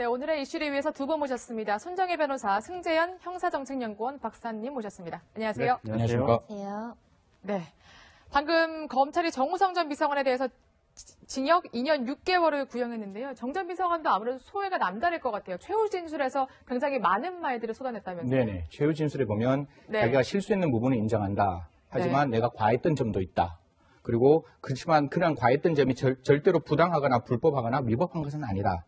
네, 오늘의 이슈를 위해서 두 분 모셨습니다. 손정혜 변호사, 승재현 형사정책연구원 박사님 모셨습니다. 안녕하세요. 네, 안녕하십니까. 안녕하세요. 네. 방금 검찰이 정우성 전 비서관에 대해서 지- 징역 2년 6개월을 구형했는데요. 정전 비서관도 아무래도 소외가 남다를 것 같아요. 최후 진술에서 굉장히 많은 말들을 쏟아냈다면서요. 네네. 최후 진술에 보면 네. 자기가 실수했는 부분을 인정한다. 하지만 내가 과했던 점도 있다. 그리고 그렇지만 그냥 과했던 점이 절, 절대로 부당하거나 불법하거나 위법한 것은 아니다.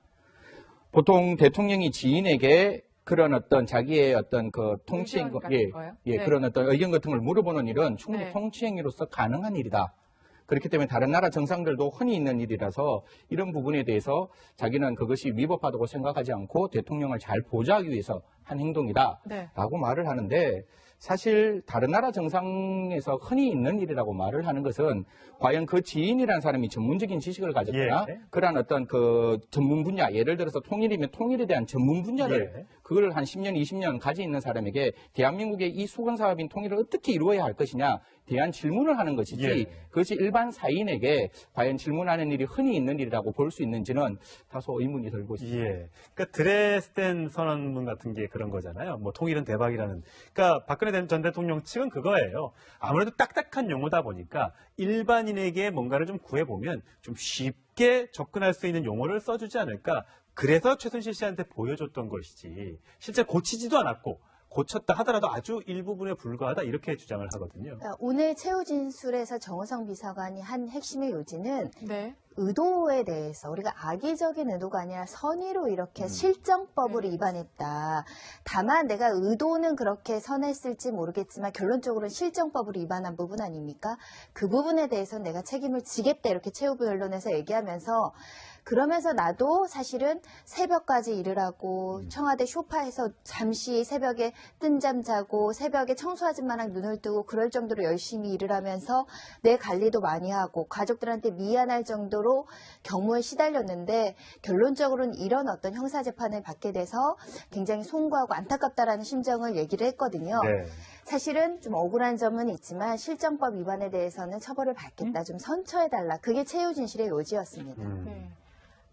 보통 대통령이 지인에게 그런 어떤 자기의 어떤 그 통치행, 예, 거요? 예, 네. 그런 어떤 의견 같은 걸 물어보는 일은 충분히 네. 통치행위로서 가능한 일이다. 그렇기 때문에 다른 나라 정상들도 흔히 있는 일이라서 이런 부분에 대해서 자기는 그것이 위법하다고 생각하지 않고 대통령을 잘 보좌하기 위해서 한 행동이다. 네. 라고 말을 하는데 사실 다른 나라 정상에서 흔히 있는 일이라고 말을 하는 것은 과연 그 지인이라는 사람이 전문적인 지식을 가졌거나 예. 그러한 어떤 그 전문 분야 예를 들어서 통일이면 통일에 대한 전문 분야를 예. 그걸 한 10년, 20년 가지고 있는 사람에게 대한민국의 이 수건 사업인 통일을 어떻게 이루어야 할 것이냐 대한 질문을 하는 것이지 예. 그것이 일반 사인에게 과연 질문하는 일이 흔히 있는 일이라고 볼 수 있는지는 다소 의문이 들고 있습니다. 예. 그러니까 드레스덴 선언문 같은 게 그런 거잖아요. 뭐 통일은 대박이라는. 그러니까 박근혜 전 대통령 측은 그거예요. 아무래도 딱딱한 용어다 보니까 일반인에게 뭔가를 좀 구해보면 좀 쉽게 접근할 수 있는 용어를 써주지 않을까. 그래서 최순실 씨한테 보여줬던 것이지. 실제 고치지도 않았고 고쳤다 하더라도 아주 일부분에 불과하다 이렇게 주장을 하거든요. 그러니까 오늘 최후 진술에서 정우성 비서관이 한 핵심의 요지는 네. 의도에 대해서 우리가 악의적인 의도가 아니라 선의로 이렇게 음. 실정법을 네. 위반했다. 다만 내가 의도는 그렇게 선했을지 모르겠지만 결론적으로는 실정법을 위반한 부분 아닙니까? 그 부분에 대해서는 내가 책임을 지겠다 이렇게 최후 변론에서 얘기하면서 그러면서 나도 사실은 새벽까지 일을 하고 음. 청와대 쇼파에서 잠시 새벽에 뜬 잠 자고 새벽에 청소 아줌마랑 눈을 뜨고 그럴 정도로 열심히 일을 하면서 내 관리도 많이 하고 가족들한테 미안할 정도 로 경무에 시달렸는데 결론적으로는 이런 어떤 형사 재판을 받게 돼서 굉장히 송구하고 안타깝다라는 심정을 얘기를 했거든요. 네. 사실은 좀 억울한 점은 있지만 실정법 위반에 대해서는 처벌을 받겠다. 좀 선처해달라. 그게 최후 진실의 요지였습니다. 음.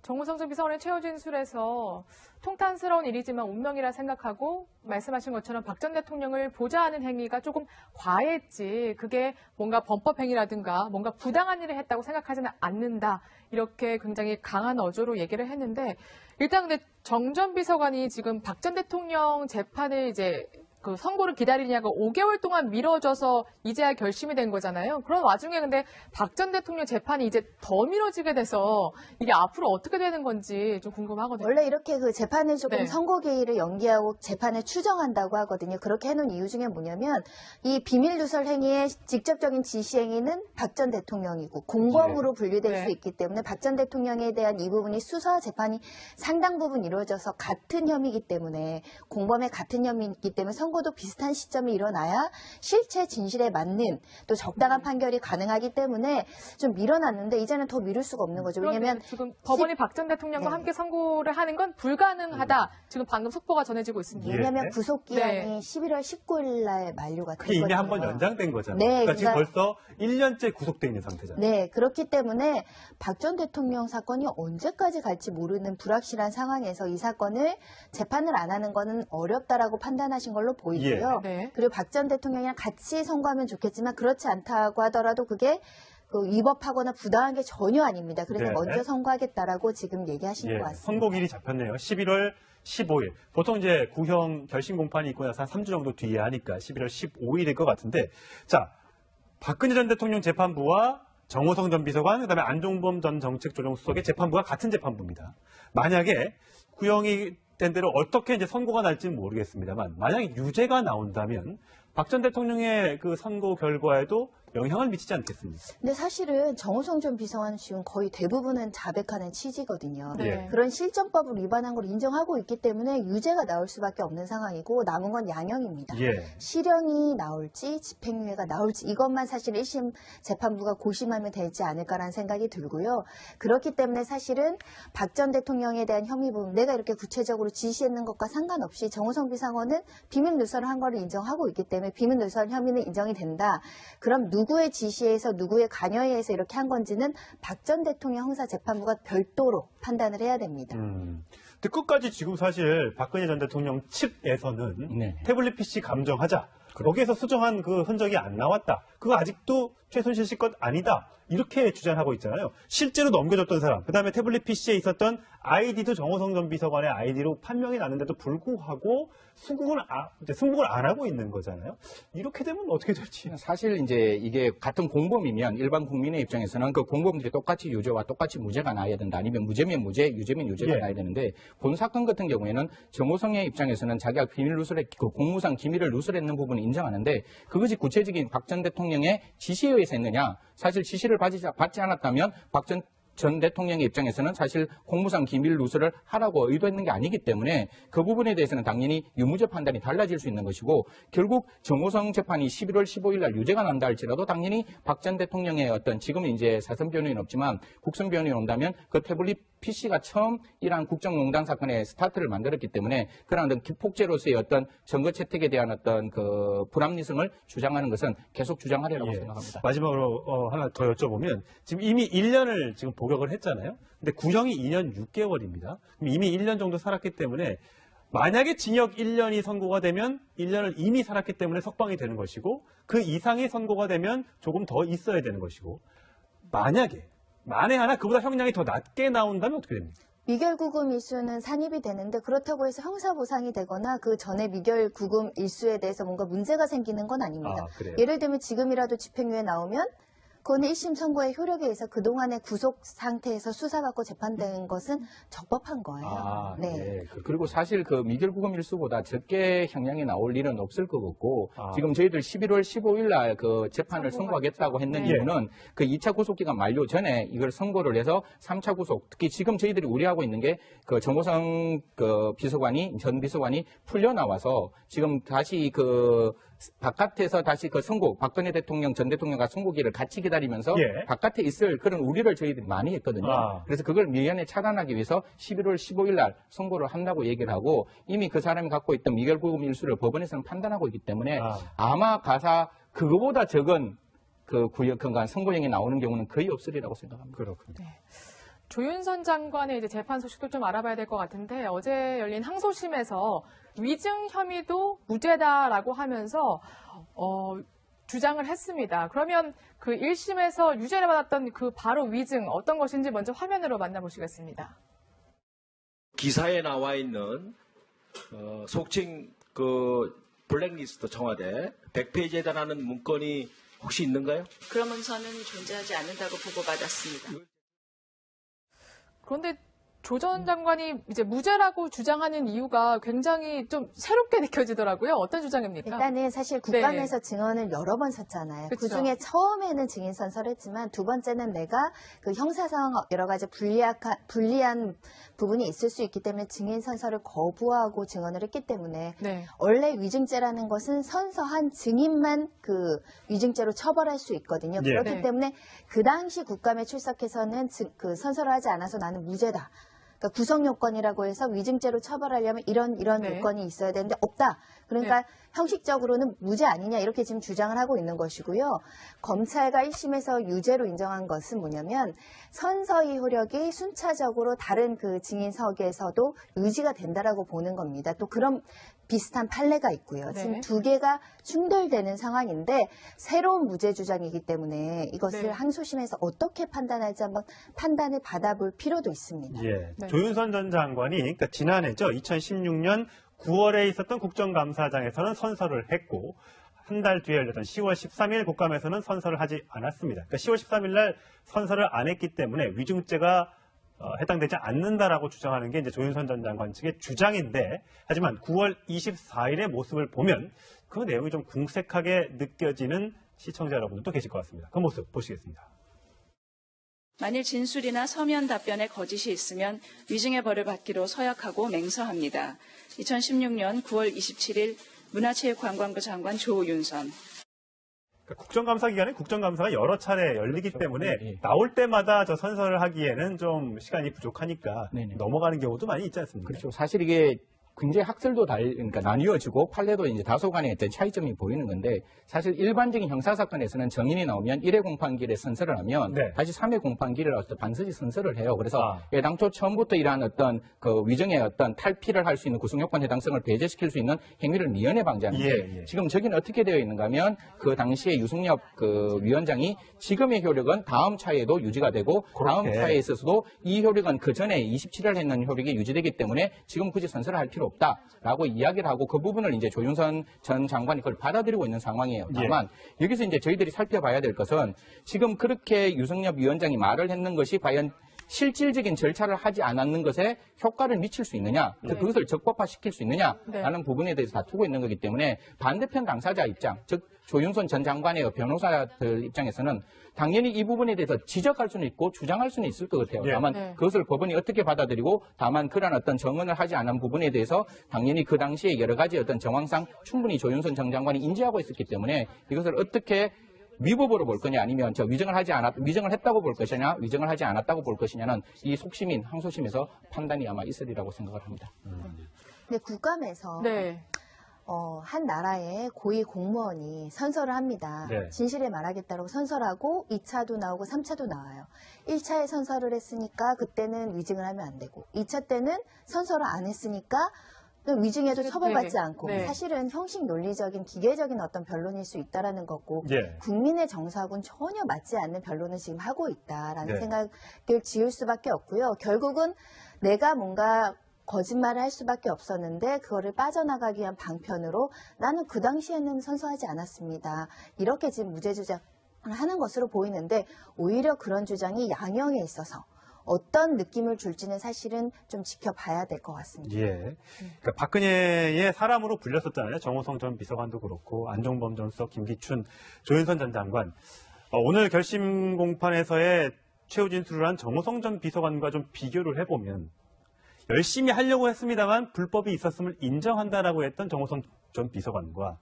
네. 정우성 전 비서관의 최후 진술에서 통탄스러운 일이지만 운명이라 생각하고 말씀하신 것처럼 박 전 대통령을 보좌하는 행위가 조금 과했지 그게 뭔가 범법 행위라든가 뭔가 부당한 일을 했다고 생각하지는 않는다 이렇게 굉장히 강한 어조로 얘기를 했는데 일단 근데 정전 비서관이 지금 박 전 대통령 재판을 이제 그 선고를 기다리냐가 5개월 동안 미뤄져서 이제야 결심이 된 거잖아요. 그런 와중에 근데 박 전 대통령 재판이 이제 더 미뤄지게 돼서 이게 앞으로 어떻게 되는 건지 좀 궁금하거든요. 원래 이렇게 그 재판을 조금 네. 선고 기일을 연기하고 재판을 추정한다고 하거든요. 그렇게 해놓은 이유 중에 뭐냐면 이 비밀 누설 행위의 직접적인 지시 행위는 박 전 대통령이고 공범으로 분류될 네. 수 있기 때문에 박 전 대통령에 대한 이 부분이 수사 재판이 상당 부분 이루어져서 같은 혐의이기 때문에 공범의 같은 혐의이기 때문에 선 고도 비슷한 시점이 일어나야 실체 진실에 맞는 또 적당한 판결이 가능하기 때문에 좀 밀어놨는데 이제는 더 미룰 수가 없는 거죠. 왜냐하면 지금 법원이 박 전 대통령과 네. 함께 선고를 하는 건 불가능하다. 지금 방금 속보가 전해지고 있습니다. 예. 왜냐하면 구속 기한이 네. 11월 19일 날 만료가 그게 됐거든요. 이미 한 번 연장된 거잖아요. 네, 그러니까 지금 그러니까- 벌써 1년째 구속돼 있는 상태잖아요. 네, 그렇기 때문에 박 전 대통령 사건이 언제까지 갈지 모르는 불확실한 상황에서 이 사건을 재판을 안 하는 거는 어렵다라고 판단하신 걸로 보이고요. 네. 그리고 박 전 대통령이랑 같이 선고하면 좋겠지만 그렇지 않다고 하더라도 그게 그 위법하거나 부당한 게 전혀 아닙니다. 그래서 네. 먼저 선고하겠다라고 지금 얘기하신 예, 것 같습니다. 선고일이 잡혔네요. 11월 15일. 보통 이제 구형 결심 공판이 있고 나서 한 3주 정도 뒤에 하니까 11월 15일일 것 같은데, 자, 박근혜 전 대통령 재판부와 정호성 전 비서관, 그다음에 안종범 전 정책조정수석의 재판부가 같은 재판부입니다. 만약에 구형이 된 대로 어떻게 이제 선고가 날지는 모르겠습니다만, 만약에 유죄가 나온다면 박 전 대통령의 그 선고 결과에도 영향을 미치지 않겠습니까? 근데 사실은 정우성 전 비서관 지금 거의 대부분은 자백하는 취지거든요. 네. 예. 그런 실정법을 위반한 걸 인정하고 있기 때문에 유죄가 나올 수밖에 없는 상황이고 남은 건 양형입니다. 예. 실형이 나올지 집행유예가 나올지 이것만 사실 1심 재판부가 고심하면 되지 않을까라는 생각이 들고요. 그렇기 때문에 사실은 박 전 대통령에 대한 혐의 부분 내가 이렇게 구체적으로 지시했는 것과 상관없이 정우성 비상원은 비밀 누설을 한 거를 인정하고 있기 때문에 비밀 누설 혐의는 인정이 된다. 그럼 누 구의 지시에서 누구의 관여에 의해서 이렇게 한 건지는 박 전 대통령 형사 재판부가 별도로 판단을 해야 됩니다. 음. 근데 끝까지 지금 사실 박근혜 전 대통령 측에서는 네. 태블릿 PC 감정하자. 거기에서 수정한 그 흔적이 안 나왔다. 그거 아직도 최순실 씨 것 아니다. 이렇게 주장하고 있잖아요. 실제로 넘겨줬던 사람, 그 다음에 태블릿 PC에 있었던 아이디도 정호성 전 비서관의 아이디로 판명이 났는데도 불구하고 승국을, 아, 승국을 안 하고 있는 거잖아요. 이렇게 되면 어떻게 될지. 사실 이제 이게 같은 공범이면 일반 국민의 입장에서는 그 공범들이 똑같이 유죄와 똑같이 무죄가 나야 된다. 아니면 무죄면 무죄, 유죄면 유죄가 예. 나야 되는데 본 사건 같은 경우에는 정호성의 입장에서는 자기가 비밀 누설에 그 공무상 기밀을 누설했는 부분을 인정하는데 그것이 구체적인 박 전 대통령 의 지시에 의해서 했느냐? 사실 지시를 받지, 받지 않았다면 박전 전 대통령의 입장에서는 사실 공무상 기밀 누설을 하라고 의도했는 게 아니기 때문에 그 부분에 대해서는 당연히 유무죄 판단이 달라질 수 있는 것이고 결국 정호성 재판이 11월 15일 날 유죄가 난다 할지라도 당연히 박 전 대통령의 어떤 지금은 이제 사선 변호인 없지만 국선 변호인 온다면 그 태블릿 PC가 처음 이러한 국정농단 사건의 스타트를 만들었기 때문에 그런 어떤 기폭제로서의 어떤 증거 채택에 대한 어떤 그 불합리성을 주장하는 것은 계속 주장하리라고 예. 생각합니다. 마지막으로 어, 하나 더 여쭤보면 지금 이미 1년을 지금 복역을 했잖아요. 근데 구형이 2년 6개월입니다. 이미 1년 정도 살았기 때문에 만약에 징역 1년이 선고가 되면 1년을 이미 살았기 때문에 석방이 되는 것이고 그 이상의 선고가 되면 조금 더 있어야 되는 것이고 만약에 만에 하나 그보다 형량이 더 낮게 나온다면 어떻게 됩니까? 미결 구금 일수는 산입이 되는데 그렇다고 해서 형사 보상이 되거나 그 전에 미결 구금 일수에 대해서 뭔가 문제가 생기는 건 아닙니다. 그래요. 예를 들면 지금이라도 집행유예 나오면 그거는 1심 선고의 효력에 의해서 그동안의 구속 상태에서 수사받고 재판된 것은 적법한 거예요. 아, 네. 네. 그리고 사실 그 미결구금 일수보다 적게 형량이 나올 일은 없을 것 같고 아. 지금 저희들 11월 15일 날 그 재판을 선고하겠다고 했는 네. 이유는 그 2차 구속기간 만료 전에 이걸 선고를 해서 3차 구속 특히 지금 저희들이 우려하고 있는 게 그 정호성 그 비서관이 전 비서관이 풀려 나와서 지금 다시 그 바깥에서 다시 그 선고 박근혜 대통령 전 대통령과 선고기를 같이 기다리면서 예. 바깥에 있을 그런 우려를 저희들이 많이 했거든요. 아. 그래서 그걸 미연에 차단하기 위해서 11월 15일 날 선고를 한다고 얘기를 하고 이미 그 사람이 갖고 있던 미결구금 일수를 법원에서는 판단하고 있기 때문에 아. 아마 가사 그거보다 적은 그 구역 그간 선고형이 나오는 경우는 거의 없으리라고 생각합니다. 그렇군요. 조윤선 장관의 이제 재판 소식도 좀 알아봐야 될 것 같은데 어제 열린 항소심에서 위증 혐의도 무죄다라고 하면서 어, 주장을 했습니다. 그러면 그 1심에서 유죄를 받았던 그 바로 위증 어떤 것인지 먼저 화면으로 만나보시겠습니다. 기사에 나와 있는 어, 속칭 그 블랙리스트 청와대 100페이지에 달하는 문건이 혹시 있는가요? 그런 문서는 존재하지 않는다고 보고받았습니다. 그런데 조전 장관이 이제 무죄라고 주장하는 이유가 굉장히 좀 새롭게 느껴지더라고요. 어떤 주장입니까? 일단은 사실 국감에서 증언을 여러 번 섰잖아요. 네. 그쵸. 그 중에 처음에는 증인 선서를 했지만 두 번째는 내가 그 형사상 여러 가지 불리한, 불리한 부분이 있을 수 있기 때문에 증인 선서를 거부하고 증언을 했기 때문에 네. 원래 위증죄라는 것은 선서한 증인만 그 위증죄로 처벌할 수 있거든요. 예. 그렇기 네. 때문에 그 당시 국감에 출석해서는 증- 그 선서를 하지 않아서 나는 무죄다. 그러니까 구성 요건이라고 해서 위증죄로 처벌하려면 이런 이런 네. 요건이 있어야 되는데 없다. 그러니까 형식적으로는 무죄 아니냐 이렇게 지금 주장을 하고 있는 것이고요. 검찰과 1심에서 유죄로 인정한 것은 뭐냐면 선서의 효력이 순차적으로 다른 그 증인석에서도 유지가 된다라고 보는 겁니다. 또 그런 비슷한 판례가 있고요. 네. 지금 두 개가 충돌되는 상황인데 새로운 무죄 주장이기 때문에 이것을 네. 항소심에서 어떻게 판단할지 한번 판단을 받아볼 필요도 있습니다. 예. 네. 조윤선 전 장관이 그러니까 지난해죠. 2016년 9월에 있었던 국정감사장에서는 선서를 했고 한 달 뒤에 열렸던 10월 13일 국감에서는 선서를 하지 않았습니다. 그러니까 10월 13일 날 선서를 안 했기 때문에 위증죄가 어, 해당되지 않는다라고 주장하는 게 이제 조윤선 전 장관 측의 주장인데 하지만 9월 24일의 모습을 보면 그 내용이 좀 궁색하게 느껴지는 시청자 여러분들도 계실 것 같습니다. 그 모습 보시겠습니다. 만일 진술이나 서면 답변에 거짓이 있으면 위증의 벌을 받기로 서약하고 맹서합니다. 2016년 9월 27일 문화체육관광부 장관 조윤선. 그러니까 국정감사 기간에 국정감사가 여러 차례 열리기 때문에 네. 나올 때마다 저 선서를 하기에는 좀 시간이 부족하니까 네네. 넘어가는 경우도 많이 있지 않습니까? 그렇죠. 사실 이게 굉장히 학설도 달, 그러니까 나뉘어지고 판례도 이제 다소간의 어떤 차이점이 보이는 건데 사실 일반적인 형사 사건에서는 정인이 나오면 1회 공판기일에 선서를 하면 네. 다시 3회 공판기일에 반드시 선서를 해요. 그래서 아. 애당초 처음부터 이러한 어떤 그 위정의 어떤 탈피를 할 수 있는 구속요건 해당성을 배제시킬 수 있는 행위를 미연에 방지하는데 예, 예. 지금 저기는 어떻게 되어 있는가 하면 그 당시에 유승엽 그 위원장이 지금의 효력은 다음 차에도 유지가 되고 다음 그렇게. 차에 있어서도 이 효력은 그 전에 27일 했는 효력이 유지되기 때문에 지금 굳이 선서를 할 필요 없다라고 이야기를 하고 그 부분을 이제 조윤선 전 장관이 그걸 받아들이고 있는 상황이에요. 예. 다만 여기서 이제 저희들이 살펴봐야 될 것은 지금 그렇게 유승엽 위원장이 말을 했는 것이 과연 실질적인 절차를 하지 않았는 것에 효과를 미칠 수 있느냐, 네. 그것을 적법화시킬 수 있느냐라는 네. 부분에 대해서 다투고 있는 거기 때문에 반대편 당사자 입장, 즉 조윤선 전 장관의 변호사들 입장에서는 당연히 이 부분에 대해서 지적할 수는 있고 주장할 수는 있을 것 같아요. 예. 다만 네. 그것을 법원이 어떻게 받아들이고 다만 그런 어떤 정언을 하지 않은 부분에 대해서 당연히 그 당시에 여러 가지 어떤 정황상 충분히 조윤선 전 장관이 인지하고 있었기 때문에 이것을 어떻게 위법으로 볼 거냐 아니면 저 위정을 하지 않았 위정을 했다고 볼 것이냐 위정을 하지 않았다고 볼 것이냐는 이 속심인 항소심에서 판단이 아마 있으리라고 생각을 합니다. 근데 국감에서 네. 어, 한 나라의 고위 공무원이 선서를 합니다. 네. 진실을 말하겠다고 선서하고 2차도 나오고 3차도 나와요. 1차에 선서를 했으니까 그때는 위증을 하면 안 되고 2차 때는 선서를 안 했으니까 위증해도 네, 처벌받지 네. 않고 네. 사실은 형식 논리적인 기계적인 어떤 변론일 수 있다라는 거고 예. 국민의 정서하고는 전혀 맞지 않는 변론을 지금 하고 있다라는 네. 생각을 지을 수밖에 없고요. 결국은 내가 뭔가 거짓말을 할 수밖에 없었는데 그거를 빠져나가기 위한 방편으로 나는 그 당시에는 선서하지 않았습니다. 이렇게 지금 무죄 주장을 하는 것으로 보이는데 오히려 그런 주장이 양형에 있어서 어떤 느낌을 줄지는 사실은 좀 지켜봐야 될 것 같습니다. 예. 그러니까 박근혜의 사람으로 불렸었잖아요. 정호성 전 비서관도 그렇고 안종범 전 수석, 김기춘, 조윤선 전 장관. 어, 오늘 결심 공판에서의 최후 진술을 한 정호성 전 비서관과 좀 비교를 해보면 열심히 하려고 했습니다만 불법이 있었음을 인정한다라고 했던 정호성 전 비서관과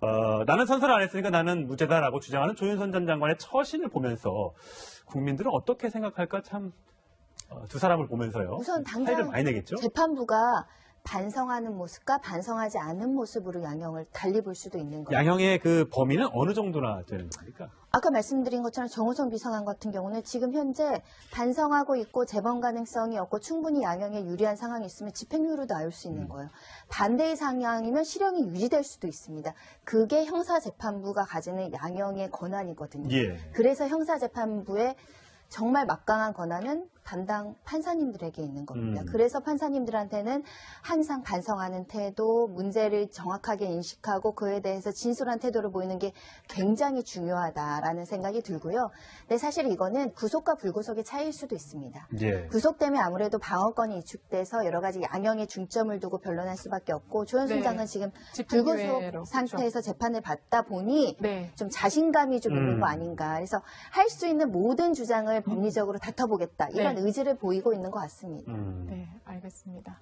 어, 나는 선서를 안 했으니까 나는 무죄다라고 주장하는 조윤선 전 장관의 처신을 보면서 국민들은 어떻게 생각할까 참 어, 두 사람을 보면서요. 우선 당장 많이 내겠죠. 재판부가 반성하는 모습과 반성하지 않은 모습으로 양형을 달리 볼 수도 있는 거예요. 양형의 그 범위는 어느 정도나 되는 겁니까? 아까 말씀드린 것처럼 정호성 비서관 같은 경우는 지금 현재 반성하고 있고 재범 가능성이 없고 충분히 양형에 유리한 상황이 있으면 집행유예로 나올 수 있는 거예요. 반대의 상황이면 실형이 유지될 수도 있습니다. 그게 형사재판부가 가지는 양형의 권한이거든요. 예. 그래서 형사재판부의 정말 막강한 권한은 담당 판사님들에게 있는 겁니다. 음. 그래서 판사님들한테는 항상 반성하는 태도, 문제를 정확하게 인식하고 그에 대해서 진솔한 태도를 보이는 게 굉장히 중요하다라는 생각이 들고요. 근데 사실 이거는 구속과 불구속의 차이일 수도 있습니다. 예. 구속 때문에 아무래도 방어권이 위축돼서 여러 가지 양형에 중점을 두고 변론할 수밖에 없고 조현순 네. 장은 지금. 불구속 상태에서 재판을 받다 보니 네. 좀 자신감이 좀 있는 음. 거 아닌가. 그래서 할 수 있는 모든 주장을 법리적으로 다퉈보겠다. 이런 네. 의지를 보이고 있는 것 같습니다. 음. 네, 알겠습니다.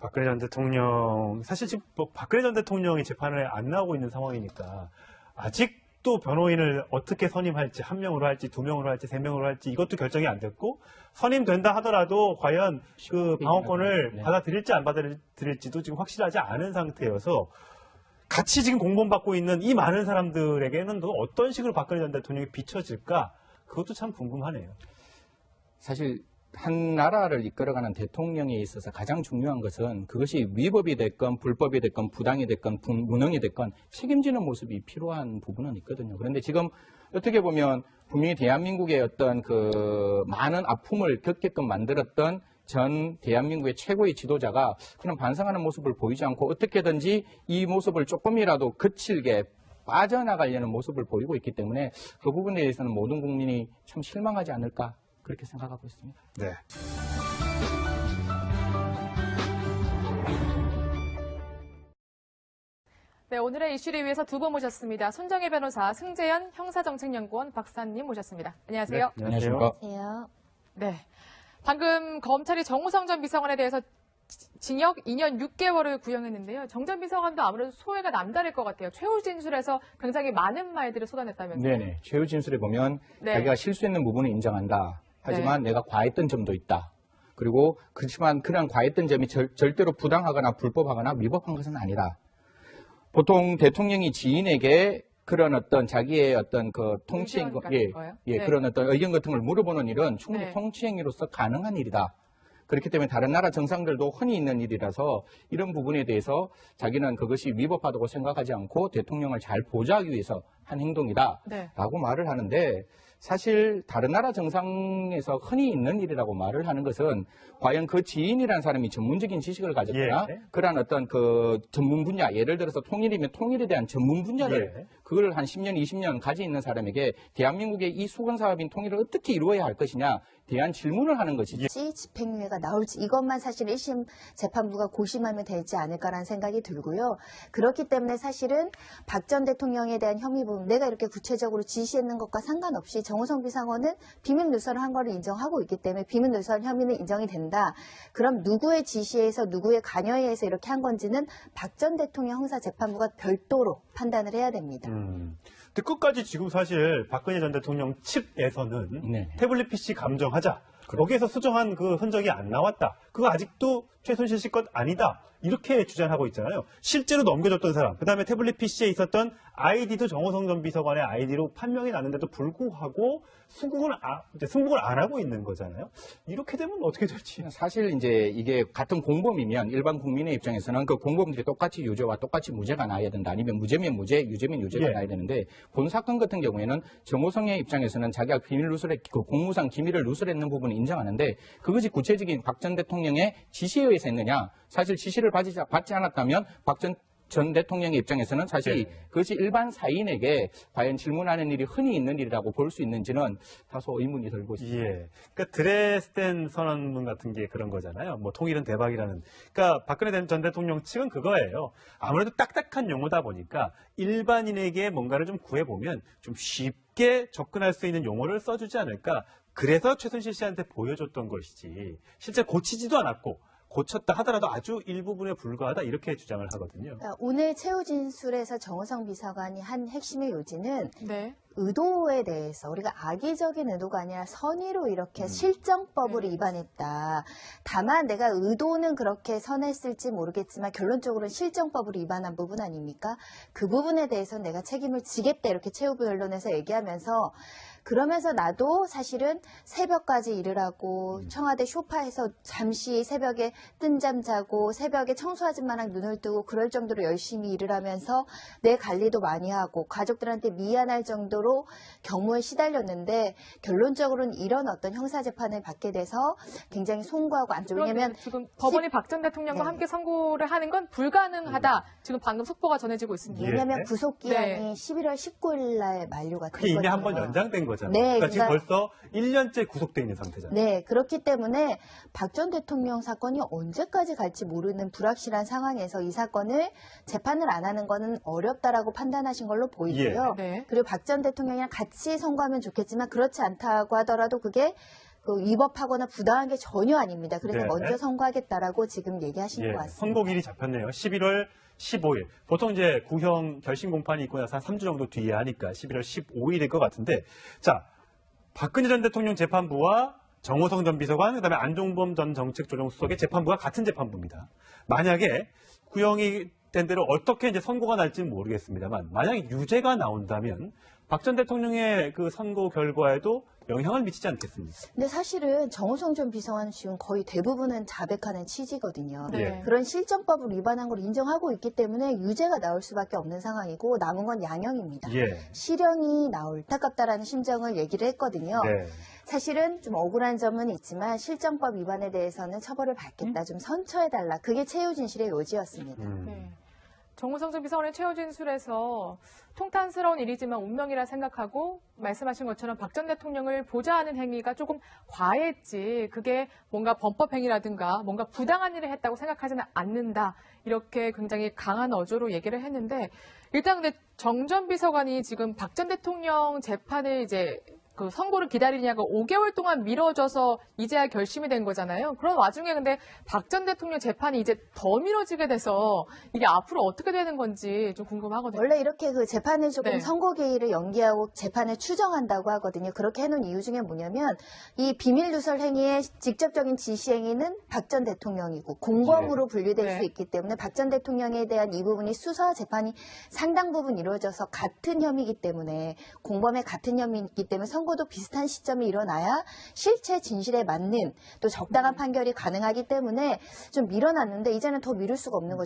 박근혜 전 대통령 사실 지금 뭐 박근혜 전 대통령이 재판에 안 나오고 있는 상황이니까 아직도 변호인을 어떻게 선임할지 한 명으로 할지 두 명으로 할지 세 명으로 할지 이것도 결정이 안 됐고 선임된다 하더라도 과연 그 방어권을 네. 받아들일지 안 받아들일지도 지금 확실하지 않은 상태여서 같이 지금 공범받고 있는 이 많은 사람들에게는 또 어떤 식으로 박근혜 전 대통령이 비춰질까 그것도 참 궁금하네요. 사실 한 나라를 이끌어가는 대통령에 있어서 가장 중요한 것은 그것이 위법이 됐건 불법이 됐건 부당이 됐건 분- 무능이 됐건 책임지는 모습이 필요한 부분은 있거든요. 그런데 지금 어떻게 보면 분명히 대한민국의 어떤 그 많은 아픔을 겪게끔 만들었던 전 대한민국의 최고의 지도자가 그런 반성하는 모습을 보이지 않고 어떻게든지 이 모습을 조금이라도 거칠게 빠져나가려는 모습을 보이고 있기 때문에 그 부분에 대해서는 모든 국민이 참 실망하지 않을까 그렇게 생각하고 있습니다. 네. 네, 오늘의 이슈를 위해서 두 분 모셨습니다. 손정혜 변호사, 승재현 형사정책연구원 박사님 모셨습니다. 안녕하세요. 네, 안녕하십니까. 안녕하세요. 네. 방금 검찰이 정우성 전 비서관에 대해서 지- 징역 2년 6개월을 구형했는데요. 정전 비서관도 아무래도 소외가 남다를 것 같아요. 최후 진술에서 굉장히 많은 말들을 쏟아냈다면서요. 네네. 최후 진술에 보면 네. 자기가 실수했는 부분을 인정한다. 하지만 내가 과했던 점도 있다. 그리고 그렇지만 그냥 과했던 점이 절, 절대로 부당하거나 불법하거나 위법한 것은 아니다. 보통 대통령이 지인에게 그런 어떤 자기의 어떤 그 통치 의견 행 같은 예? 예 네. 그런 어떤 의견 같은 걸 물어보는 일은 충분히 네. 통치 행위로서 가능한 일이다. 그렇기 때문에 다른 나라 정상들도 흔히 있는 일이라서 이런 부분에 대해서 자기는 그것이 위법하다고 생각하지 않고 대통령을 잘 보좌하기 위해서 한 행동이다. 네. 라고 말을 하는데 사실 다른 나라 정상에서 흔히 있는 일이라고 말을 하는 것은 과연 그 지인이라는 사람이 전문적인 지식을 가졌거나 예. 그러한 어떤 그 전문 분야 예를 들어서 통일이면 통일에 대한 전문 분야를 예. 그걸 한 10년, 20년 가지고 있는 사람에게 대한민국의 이 수건 사업인 통일을 어떻게 이루어야 할 것이냐 대한 질문을 하는 것이죠. 지 집행유예가 나올지 이것만 사실 1심 재판부가 고심하면 되지 않을까라는 생각이 들고요. 그렇기 때문에 사실은 박 전 대통령에 대한 혐의 부분 내가 이렇게 구체적으로 지시했는 것과 상관없이 정호성 비상원은 비밀 누설을 한 거를 인정하고 있기 때문에 비밀 누설 혐의는 인정이 된다. 그럼 누구의 지시에서 누구의 관여에 의해서 이렇게 한 건지는 박 전 대통령 형사 재판부가 별도로 판단을 해야 됩니다. 음. 근데 끝까지 지금 사실 박근혜 전 대통령 칩에서는 네. 태블릿 PC 감정하자. 거기에서 수정한 그 흔적이 안 나왔다. 그거 아직도 최순실 씨 것 아니다. 이렇게 주장하고 있잖아요. 실제로 넘겨줬던 사람, 그 다음에 태블릿 PC에 있었던 아이디도 정호성 전 비서관의 아이디로 판명이 났는데도 불구하고 수긍을, 아, 승복을 안 하고 있는 거잖아요. 이렇게 되면 어떻게 될지. 사실 이제 이게 같은 공범이면 일반 국민의 입장에서는 그 공범들이 똑같이 유죄와 똑같이 무죄가 나야 된다. 아니면 무죄면 무죄, 유죄면 유죄가 예. 나야 되는데 본 사건 같은 경우에는 정호성의 입장에서는 자기가 비밀 누설의 그 공무상 기밀을 누설했는 부분을 인정하는데 그것이 구체적인 박 전 대통령 의 지시에 의해서 했느냐? 사실 지시를 받지 않았다면 박 전 전 대통령의 입장에서는 사실 네. 그것이 일반 사인에게 과연 질문하는 일이 흔히 있는 일이라고 볼 수 있는지는 다소 의문이 들고 있습니다. 예. 그러니까 드레스덴 선언문 같은 게 그런 거잖아요. 뭐 통일은 대박이라는. 그러니까 박근혜 전 대통령 측은 그거예요. 아무래도 딱딱한 용어다 보니까 일반인에게 뭔가를 좀 구해보면 좀 쉽게 접근할 수 있는 용어를 써주지 않을까. 그래서 최순실 씨한테 보여줬던 것이지. 실제 고치지도 않았고 고쳤다 하더라도 아주 일부분에 불과하다 이렇게 주장을 하거든요. 그러니까 오늘 최후 진술에서 정호성 비서관이 한 핵심의 요지는 네. 의도에 대해서 우리가 악의적인 의도가 아니라 선의로 이렇게 실정법을 네. 위반했다. 다만 내가 의도는 그렇게 선했을지 모르겠지만 결론적으로는 실정법을 위반한 부분 아닙니까? 그 부분에 대해서 내가 책임을 지겠다 이렇게 최후부 변론에서 얘기하면서 그러면서 나도 사실은 새벽까지 일을 하고 청와대 쇼파에서 잠시 새벽에 뜬 잠 자고 새벽에 청소하지만한 눈을 뜨고 그럴 정도로 열심히 일을 하면서 내 관리도 많이 하고 가족들한테 미안할 정도로 경무에 시달렸는데 결론적으로는 이런 어떤 형사 재판을 받게 돼서 굉장히 송구하고 안 좋은 왜냐면 지금 법원이 박 전 대통령과 네. 함께 선고를 하는 건 불가능하다. 지금 방금 속보가 전해지고 있습니다. 예. 왜냐면 구속 기한이 네. 11월 19일 날 만료가 됐거든요. 이미 한 번 연장된 거 잖아요. 네, 그러니까 지금 그러니까- 벌써 1년째 구속돼 있는 상태잖아요. 네, 그렇기 때문에 박 전 대통령 사건이 언제까지 갈지 모르는 불확실한 상황에서 이 사건을 재판을 안 하는 거는 어렵다라고 판단하신 걸로 보이고요. 네. 그리고 박 전 대통령이랑 같이 선고하면 좋겠지만 그렇지 않다고 하더라도 그게 그 위법하거나 부당한 게 전혀 아닙니다. 그래서 네. 먼저 선고하겠다라고 지금 얘기하신 예, 것 같습니다. 선고일이 잡혔네요. 11월 15일. 보통 이제 구형 결심 공판이 있고 나서 한 3주 정도 뒤에 하니까 11월 15일일 것 같은데, 자, 박근혜 전 대통령 재판부와 정호성 전 비서관, 그 다음에 안종범 전 정책조정수석의 재판부가 같은 재판부입니다. 만약에 구형이 된 대로 어떻게 이제 선고가 날지는 모르겠습니다만, 만약에 유죄가 나온다면 박 전 대통령의 그 선고 결과에도 영향을 미치지 않겠습니까? 근데 사실은 정호성 전 비서관 지금 거의 대부분은 자백하는 취지거든요. 네. 예. 그런 실정법을 위반한 걸 인정하고 있기 때문에 유죄가 나올 수밖에 없는 상황이고 남은 건 양형입니다. 예. 실형이 나올 안타깝다라는 심정을 얘기를 했거든요. 네. 사실은 좀 억울한 점은 있지만 실정법 위반에 대해서는 처벌을 받겠다. 좀 선처해달라. 그게 최후 진실의 요지였습니다. 음. 네. 정우성 전 비서관의 최후 진술에서 통탄스러운 일이지만 운명이라 생각하고 말씀하신 것처럼 박 전 대통령을 보좌하는 행위가 조금 과했지. 그게 뭔가 범법 행위라든가 뭔가 부당한 일을 했다고 생각하지는 않는다. 이렇게 굉장히 강한 어조로 얘기를 했는데 일단 근데 정전 비서관이 지금 박 전 대통령 재판을 이제 그 선고를 기다리냐가 5개월 동안 미뤄져서 이제야 결심이 된 거잖아요. 그런 와중에 근데 박 전 대통령 재판이 이제 더 미뤄지게 돼서 이게 앞으로 어떻게 되는 건지 좀 궁금하거든요. 원래 이렇게 그 재판을 조금 네. 선고 기일을 연기하고 재판을 추정한다고 하거든요. 그렇게 해놓은 이유 중에 뭐냐면 이 비밀 누설 행위의 직접적인 지시 행위는 박 전 대통령이고 공범으로 분류될 네. 수 있기 때문에 박 전 대통령에 대한 이 부분이 수사 재판이 상당 부분 이루어져서 같은 혐의이기 때문에 공범의 같은 혐의이기 때문에 선고도 비슷한 시점이 일어나야 실체 진실에 맞는 또 적당한 판결이 가능하기 때문에 좀 밀어놨는데 이제는 더 미룰 수가 없는 거죠.